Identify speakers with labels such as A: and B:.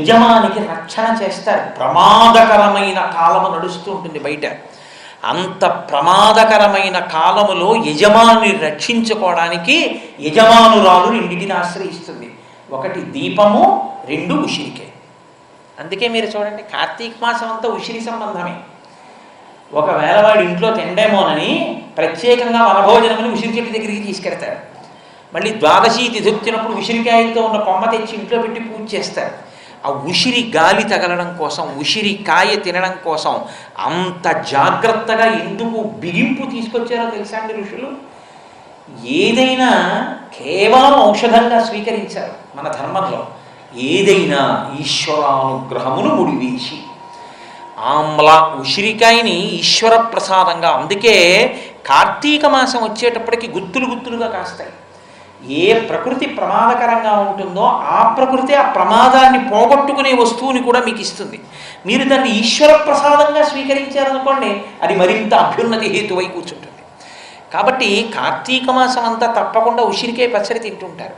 A: యజమానికి రక్షణ చేస్తారు. ప్రమాదకరమైన కాలము నడుస్తూ ఉంటుంది బయట. అంత ప్రమాదకరమైన కాలములో యజమాని రక్షించుకోవడానికి యజమానురాలు రెండింటిని ఆశ్రయిస్తుంది. ఒకటి దీపము రెండు ఉసిరికే. అందుకే మీరు చూడండి కార్తీక మాసం అంతా ఉసిరి సంబంధమే. ఒకవేళ వాడు ఇంట్లో తిండేమోనని ప్రత్యేకంగా వనభోజనమని ఉసిరి చెట్టు దగ్గరికి తీసుకెడతాడు మళ్ళీ ద్వాదశి తిథి వచ్చినప్పుడు ఉసిరికాయలతో ఉన్న కొమ్మ తెచ్చి ఇంట్లో పెట్టి పూజ చేస్తారు. ఆ ఉసిరి గాలి తగలడం కోసం ఉసిరి కాయ తినడం కోసం అంత జాగ్రత్తగా ఎందుకు బిగింపు తీసుకొచ్చారో తెలుసా అండి ఋషులు? ఏదైనా కేవలం ఔషధంగా స్వీకరించారు మన ధర్మంలో. ఏదైనా ఈశ్వరానుగ్రహమును ముడివేసి ఆమ్ల ఉసిరికాయని ఈశ్వర ప్రసాదంగా అందుకే కార్తీక మాసం వచ్చేటప్పటికి గుత్తులు గుత్తులుగా కాస్తాయి. ఏ ప్రకృతి ప్రమాదకరంగా ఉంటుందో ఆ ప్రకృతి ఆ ప్రమాదాన్ని పోగొట్టుకునే వస్తువుని కూడా మీకు ఇస్తుంది. మీరు దాన్ని ఈశ్వర ప్రసాదంగా స్వీకరించారనుకోండి అది మరింత అభ్యున్నతి హేతువై కూర్చుంటుంది. కాబట్టి కార్తీక మాసం అంతా తప్పకుండా ఉసిరికే పచ్చడి తింటుంటారు.